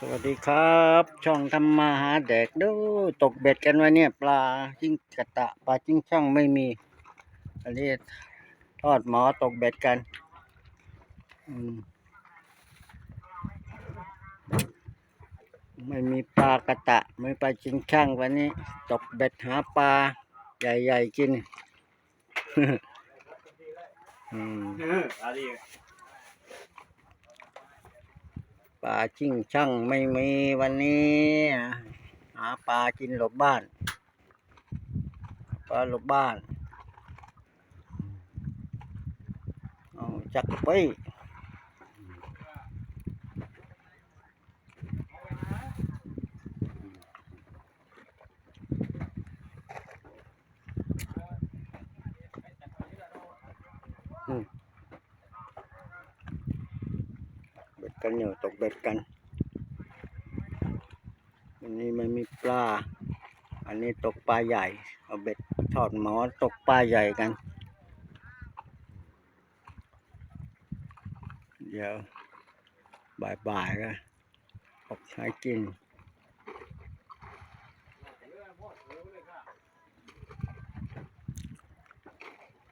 สวัสดีครับ ช่องทำมาหาแดกดูตกเบ็ดกันไว้เนี่ยปลาจิ้งกระตะปลาจิ้งช่างไม่มี อันนี้ทอดหมอตกเบ็ดกันอืมไม่มีปลากระตะ ไม่ปลาจิ้งช่างวันนี้ ตกเบ็ดหาปลาใหญ่ๆกิน อืม ปลาชิ้งช่างไม่มีวันนี้หาปลากินหลบบ้านปลาหลบบ้านเอาจักไป กันอยู่ตกเบ็ดกัน วันนี้ไม่มีปลา อันนี้ตกปลาใหญ่ เอาเบ็ดทอดหมอตกปลาใหญ่กัน เดี๋ยวบ่ายๆก็ออกหากินองชักกันอยู่ดู อืมหมดเงี้ยแล้วหมดเงี้ยแล้วไปว่า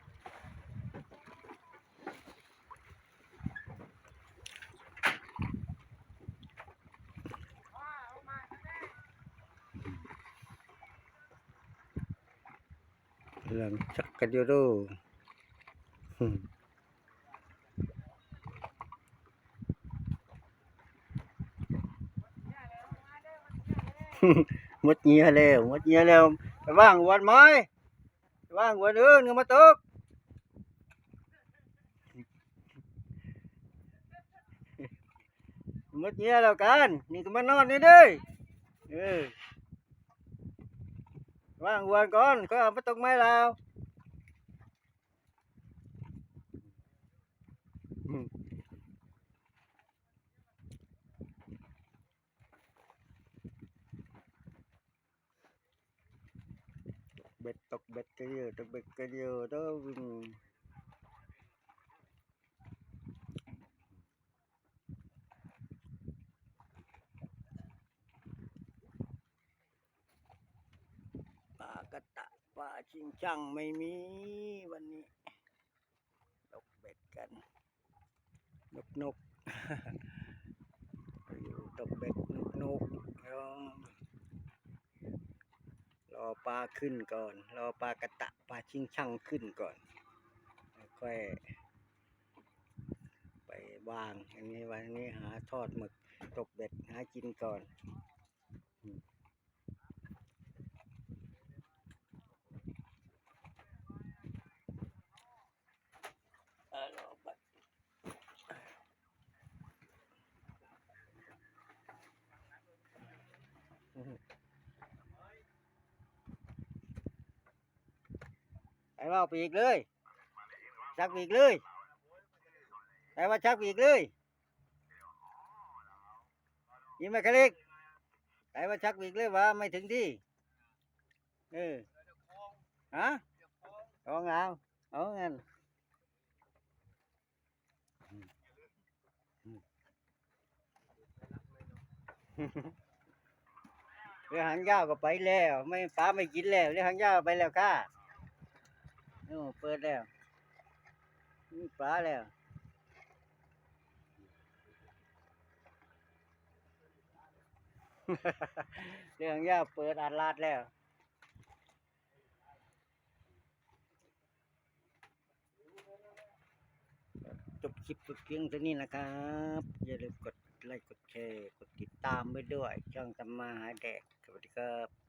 งวันไหมไปว่างวันอื่นก็มาตกหมดเงี้ยแล้วกัน นี่ก็มานอนนี่เด้ยเออว่างวันก่อนก็เอาไปตกไม้แล้วอืมเบ็ดตกเบ็ดกันอยู่ตกเบ็ดกันอยู่ đó ừ. ปลาก ระตะปลาชิงช่างไม่มีวันนี้ตกเบ็ดกัน นกนกอยู่ตกเบ็ดนกนกรอรอปลาขึ้นก่อน รอปลากระตะปลาชิงช่างขึ้นก่อนค่อยไปวางอันนี้วันนี้หาทอดหมึกตกเบ็ดหากินก่อน เออรอไปไอ้ ว่าปีกเลยชักปีกเลยไอ้ว่าชักปีกเลยยิงไม่คลิกไอ้ว่าชักปีกเลยว่าไม่ถึงที่เออฮะเอาเงาเอางั้นเรือหางยาวก็ไปแล้ว ไม่ปลาไม่กินแล้วเรือหางยาวไปแล้วค่ะ โอ้เปิดแล้ว มีปลาแล้วเรือหางยาวเปิดอาดลาดแล้วจบคลิปเพียงเท่านี้นะครับ อย่าลืมกดไลค์กดแชร์กดติดตามไว้ด้วย ช่องตำมาหาแดกสวัสดีครับ